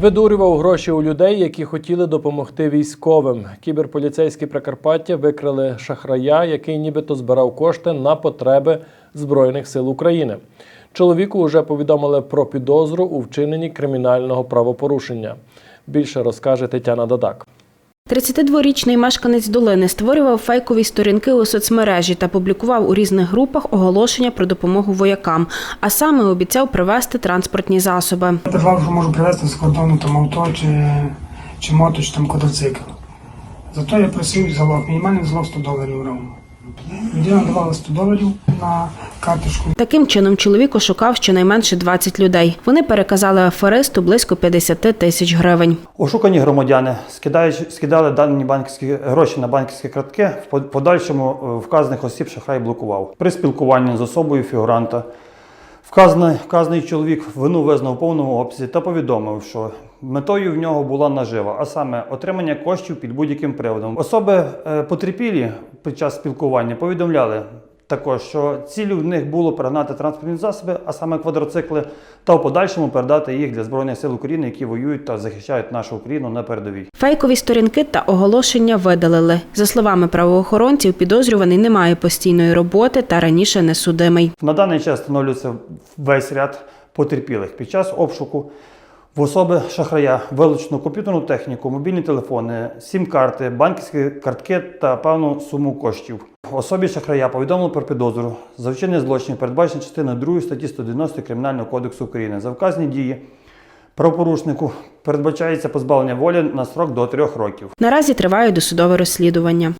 Видурював гроші у людей, які хотіли допомогти військовим. Кіберполіцейські Прикарпаття викрили шахрая, який нібито збирав кошти на потреби Збройних сил України. Чоловіку вже повідомили про підозру у вчиненні кримінального правопорушення. Більше розкаже Тетяна Дадак. 32-річний мешканець долини створював фейкові сторінки у соцмережі та публікував у різних групах оголошення про допомогу воякам, а саме обіцяв привезти транспортні засоби. Я переживав, що можу привезти з кордону там авто чи, чи мото, чи там квадроцикл. Зато я просив залог, мінімальний залог 100 доларів ровно. Людина давала 100 доларів на карточку. Таким чином чоловік ошукав щонайменше 20 людей. Вони переказали аферисту близько 50 тисяч гривень. Ошукані громадяни скидаючи, скидали дані банківські гроші на банківські картки. В подальшому е, вказаних осіб шахрай блокував. При спілкуванні з особою фігуранта вказаний, вказаний чоловік вину визнав у повному обсязі та повідомив, що метою в нього була нажива, а саме отримання коштів під будь-яким приводом. Особи е, потерпілі під час спілкування повідомляли. Також, що ціллю в них було перегнати транспортні засоби, а саме квадроцикли, та в подальшому передати їх для Збройних сил України, які воюють та захищають нашу Україну на передовій. Фейкові сторінки та оголошення видалили. За словами правоохоронців, підозрюваний не має постійної роботи та раніше не судимий. На даний час встановлюється весь ряд потерпілих. Під час обшуку в особи шахрая вилучено комп'ютерну техніку, мобільні телефони, сім-карти, банківські картки та певну суму коштів. Особі шахрая повідомили про підозру за вчинення злочинів, передбачено частиною 2 статті 190 Кримінального кодексу України. За вказані дії правопорушнику передбачається позбавлення волі на срок до 3 років. Наразі триває досудове розслідування.